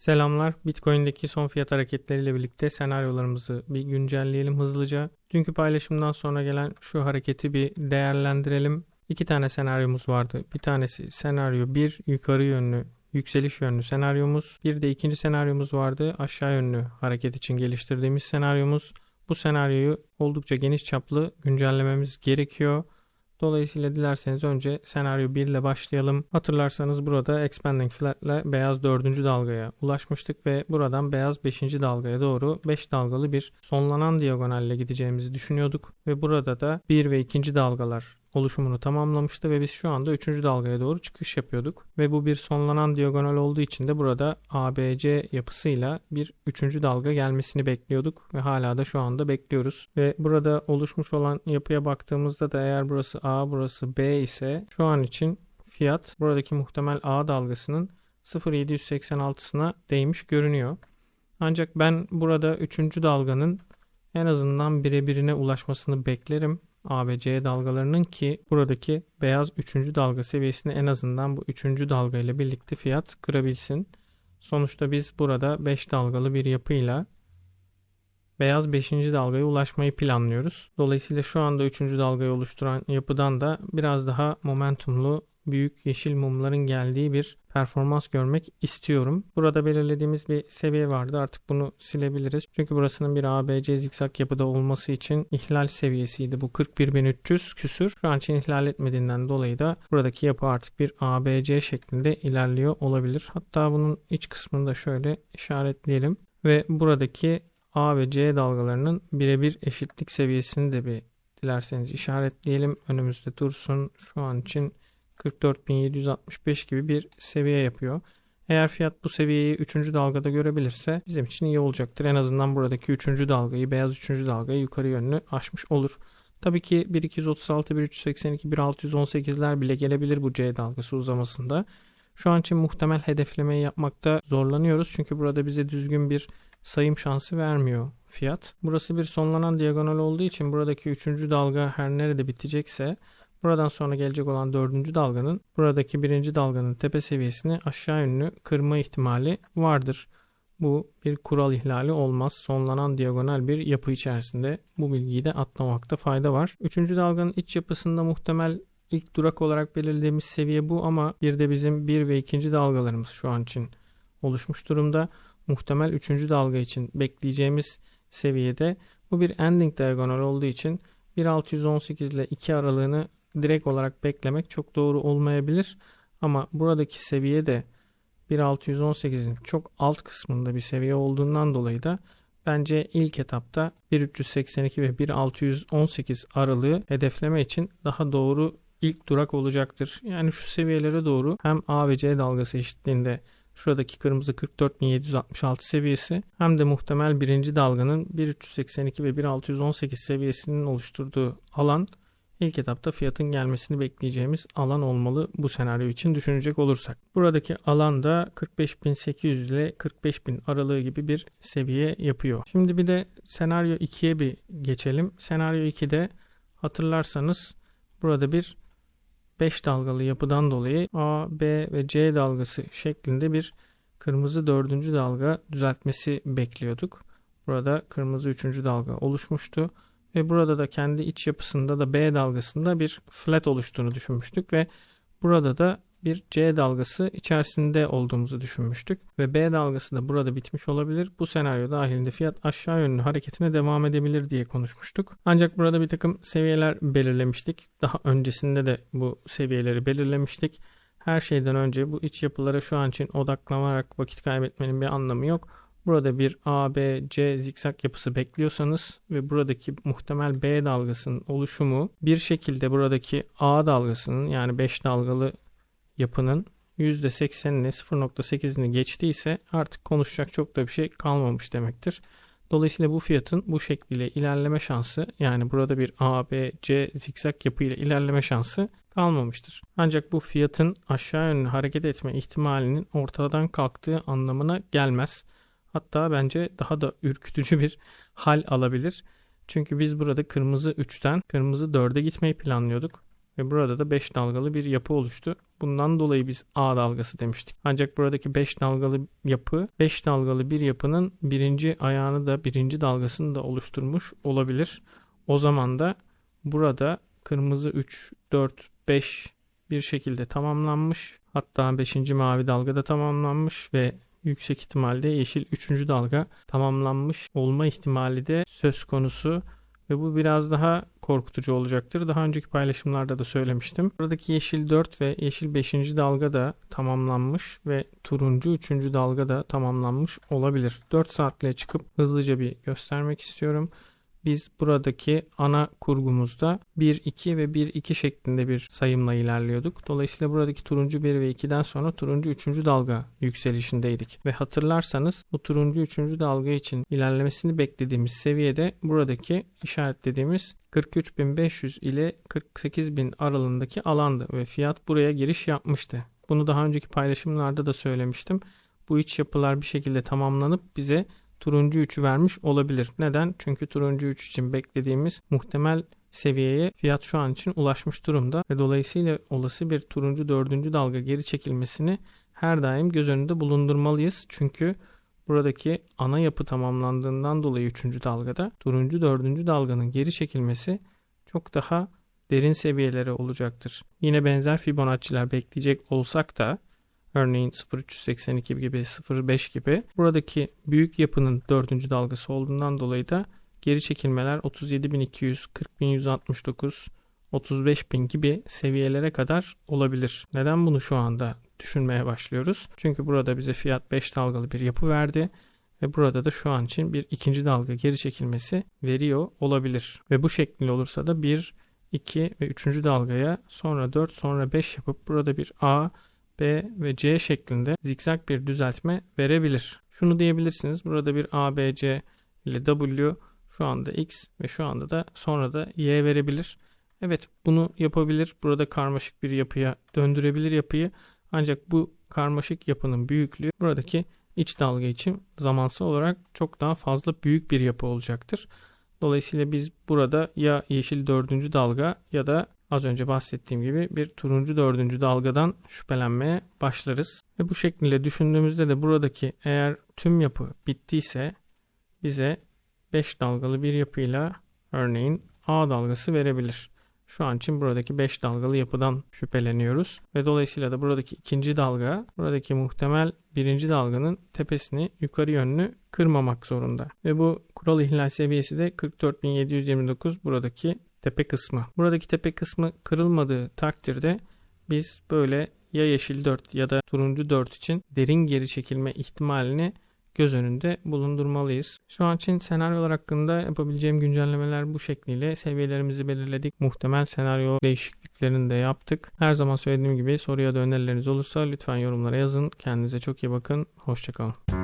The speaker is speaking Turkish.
Selamlar. Bitcoin'deki son fiyat hareketleriyle birlikte senaryolarımızı bir güncelleyelim hızlıca. Dünkü paylaşımdan sonra gelen şu hareketi bir değerlendirelim. İki tane senaryomuz vardı. Bir tanesi senaryo 1 yukarı yönlü yükseliş yönlü senaryomuz. Bir de ikinci senaryomuz vardı. Aşağı yönlü hareket için geliştirdiğimiz senaryomuz. Bu senaryoyu oldukça geniş çaplı güncellememiz gerekiyor. Dolayısıyla dilerseniz önce senaryo 1 ile başlayalım. Hatırlarsanız burada Expanding Flat ile beyaz 4. dalgaya ulaşmıştık ve buradan beyaz 5. dalgaya doğru 5 dalgalı bir sonlanan diagonalle gideceğimizi düşünüyorduk. Ve burada da 1 ve 2. dalgalar oluşumunu tamamlamıştı ve biz şu anda 3. dalgaya doğru çıkış yapıyorduk. Ve bu bir sonlanan diagonal olduğu için de burada ABC yapısıyla bir 3. dalga gelmesini bekliyorduk ve hala da şu anda bekliyoruz. Ve burada oluşmuş olan yapıya baktığımızda da eğer burası A burası B ise şu an için fiyat buradaki muhtemel A dalgasının 0.786'sına değmiş görünüyor. Ancak ben burada 3. dalganın en azından birebirine ulaşmasını beklerim. A ve C dalgalarının ki buradaki beyaz 3. dalga seviyesini en azından bu 3. dalga ile birlikte fiyat kırabilsin. Sonuçta biz burada 5 dalgalı bir yapıyla beyaz 5. dalgaya ulaşmayı planlıyoruz. Dolayısıyla şu anda 3. dalgayı oluşturan yapıdan da biraz daha momentumlu büyük yeşil mumların geldiği bir performans görmek istiyorum. Burada belirlediğimiz bir seviye vardı. Artık bunu silebiliriz. Çünkü burasının bir ABC zikzak yapıda olması için ihlal seviyesiydi. Bu 41.300 küsür. Şu an için ihlal etmediğinden dolayı da buradaki yapı artık bir ABC şeklinde ilerliyor olabilir. Hatta bunun iç kısmını da şöyle işaretleyelim. Ve buradaki A ve C dalgalarının birebir eşitlik seviyesini de bir dilerseniz işaretleyelim. Önümüzde dursun. Şu an için 44.765 gibi bir seviye yapıyor. Eğer fiyat bu seviyeyi 3. dalgada görebilirse bizim için iyi olacaktır. En azından buradaki 3. dalgayı, beyaz 3. dalgayı yukarı yönlü aşmış olur. Tabii ki 1236, 1382, 1618'ler bile gelebilir bu C dalgası uzamasında. Şu an için muhtemel hedeflemeyi yapmakta zorlanıyoruz. Çünkü burada bize düzgün bir sayım şansı vermiyor fiyat. Burası bir sonlanan diagonal olduğu için buradaki 3. dalga her nerede bitecekse Buradan sonra gelecek olan dördüncü dalganın buradaki birinci dalganın tepe seviyesini aşağı yönlü kırma ihtimali vardır. Bu bir kural ihlali olmaz. Sonlanan diagonal bir yapı içerisinde bu bilgiyi de atlamakta fayda var. Üçüncü dalganın iç yapısında muhtemel ilk durak olarak belirlediğimiz seviye bu ama bir de bizim bir ve ikinci dalgalarımız şu an için oluşmuş durumda. Muhtemel üçüncü dalga için bekleyeceğimiz seviyede bu bir ending diagonal olduğu için 1.618 ile 2 aralığını direkt olarak beklemek çok doğru olmayabilir. Ama buradaki seviye de 1.618'in çok alt kısmında bir seviye olduğundan dolayı da bence ilk etapta 1.382 ve 1.618 aralığı hedefleme için daha doğru ilk durak olacaktır. Yani şu seviyelere doğru hem A ve C dalgası eşitliğinde şuradaki kırmızı 44.766 seviyesi hem de muhtemel birinci dalganın 1.382 ve 1.618 seviyesinin oluşturduğu alan İlk etapta fiyatın gelmesini bekleyeceğimiz alan olmalı bu senaryo için düşünecek olursak. Buradaki alan da 45.800 ile 45.000 aralığı gibi bir seviye yapıyor. Şimdi bir de senaryo 2'ye bir geçelim. Senaryo 2'de hatırlarsanız burada bir 5 dalgalı yapıdan dolayı A, B ve C dalgası şeklinde bir kırmızı 4. dalga düzeltmesi bekliyorduk. Burada kırmızı 3. dalga oluşmuştu. Ve burada da kendi iç yapısında da B dalgasında bir flat oluştuğunu düşünmüştük ve burada da bir C dalgası içerisinde olduğumuzu düşünmüştük ve B dalgası da burada bitmiş olabilir. Bu senaryo dahilinde fiyat aşağı yönlü hareketine devam edebilir diye konuşmuştuk. Ancak burada bir takım seviyeler belirlemiştik. Daha öncesinde de bu seviyeleri belirlemiştik. Her şeyden önce bu iç yapılara şu an için odaklanarak vakit kaybetmenin bir anlamı yok. Burada bir A, B, C zikzak yapısı bekliyorsanız ve buradaki muhtemel B dalgasının oluşumu bir şekilde buradaki A dalgasının yani 5 dalgalı yapının %80'ini 0.8'ini geçtiyse artık konuşacak çok da bir şey kalmamış demektir. Dolayısıyla bu fiyatın bu şekliyle ilerleme şansı yani burada bir A, B, C zikzak yapıyla ilerleme şansı kalmamıştır. Ancak bu fiyatın aşağı yönlü hareket etme ihtimalinin ortadan kalktığı anlamına gelmez. Hatta bence daha da ürkütücü bir hal alabilir. Çünkü biz burada kırmızı 3'ten kırmızı 4'e gitmeyi planlıyorduk. ve burada da 5 dalgalı bir yapı oluştu. Bundan dolayı biz A dalgası demiştik. Ancak buradaki 5 dalgalı yapı 5 dalgalı bir yapının birinci ayağını da birinci dalgasını da oluşturmuş olabilir. O zaman da burada kırmızı 3, 4, 5 bir şekilde tamamlanmış. Hatta 5. mavi dalga da tamamlanmış ve yüksek ihtimalle yeşil 3. dalga tamamlanmış olma ihtimali de söz konusu ve bu biraz daha korkutucu olacaktır. Daha önceki paylaşımlarda da söylemiştim. Buradaki yeşil 4 ve yeşil 5. dalga da tamamlanmış ve turuncu 3. dalga da tamamlanmış olabilir. 4 saatliğe çıkıp hızlıca bir göstermek istiyorum biz buradaki ana kurgumuzda 1 2 ve 1 2 şeklinde bir sayımla ilerliyorduk. Dolayısıyla buradaki turuncu 1 ve 2'den sonra turuncu 3. dalga yükselişindeydik. Ve hatırlarsanız bu turuncu 3. dalga için ilerlemesini beklediğimiz seviyede buradaki işaretlediğimiz 43.500 ile 48.000 aralığındaki alandı ve fiyat buraya giriş yapmıştı. Bunu daha önceki paylaşımlarda da söylemiştim. Bu iç yapılar bir şekilde tamamlanıp bize turuncu 3'ü vermiş olabilir. Neden? Çünkü turuncu 3 için beklediğimiz muhtemel seviyeye fiyat şu an için ulaşmış durumda ve dolayısıyla olası bir turuncu 4. dalga geri çekilmesini her daim göz önünde bulundurmalıyız. Çünkü buradaki ana yapı tamamlandığından dolayı 3. dalgada turuncu 4. dalganın geri çekilmesi çok daha derin seviyelere olacaktır. Yine benzer Fibonacci'ler bekleyecek olsak da Örneğin 0382 gibi 05 gibi. Buradaki büyük yapının dördüncü dalgası olduğundan dolayı da geri çekilmeler 37.200, 40.169, 35.000 gibi seviyelere kadar olabilir. Neden bunu şu anda düşünmeye başlıyoruz? Çünkü burada bize fiyat 5 dalgalı bir yapı verdi ve burada da şu an için bir ikinci dalga geri çekilmesi veriyor olabilir. Ve bu şekilde olursa da 1, 2 ve 3. dalgaya sonra 4 sonra 5 yapıp burada bir A, B ve C şeklinde zikzak bir düzeltme verebilir. Şunu diyebilirsiniz. Burada bir A, B, C ile W şu anda X ve şu anda da sonra da Y verebilir. Evet bunu yapabilir. Burada karmaşık bir yapıya döndürebilir yapıyı. Ancak bu karmaşık yapının büyüklüğü buradaki iç dalga için zamansal olarak çok daha fazla büyük bir yapı olacaktır. Dolayısıyla biz burada ya yeşil dördüncü dalga ya da az önce bahsettiğim gibi bir turuncu dördüncü dalgadan şüphelenmeye başlarız. Ve bu şekilde düşündüğümüzde de buradaki eğer tüm yapı bittiyse bize 5 dalgalı bir yapıyla örneğin A dalgası verebilir. Şu an için buradaki 5 dalgalı yapıdan şüpheleniyoruz. Ve dolayısıyla da buradaki ikinci dalga buradaki muhtemel birinci dalganın tepesini yukarı yönlü kırmamak zorunda. Ve bu kural ihlal seviyesi de 44.729 buradaki tepe kısmı. Buradaki tepe kısmı kırılmadığı takdirde biz böyle ya yeşil 4 ya da turuncu 4 için derin geri çekilme ihtimalini göz önünde bulundurmalıyız. Şu an için senaryolar hakkında yapabileceğim güncellemeler bu şekliyle seviyelerimizi belirledik. Muhtemel senaryo değişikliklerini de yaptık. Her zaman söylediğim gibi soruya da önerileriniz olursa lütfen yorumlara yazın. Kendinize çok iyi bakın. Hoşçakalın.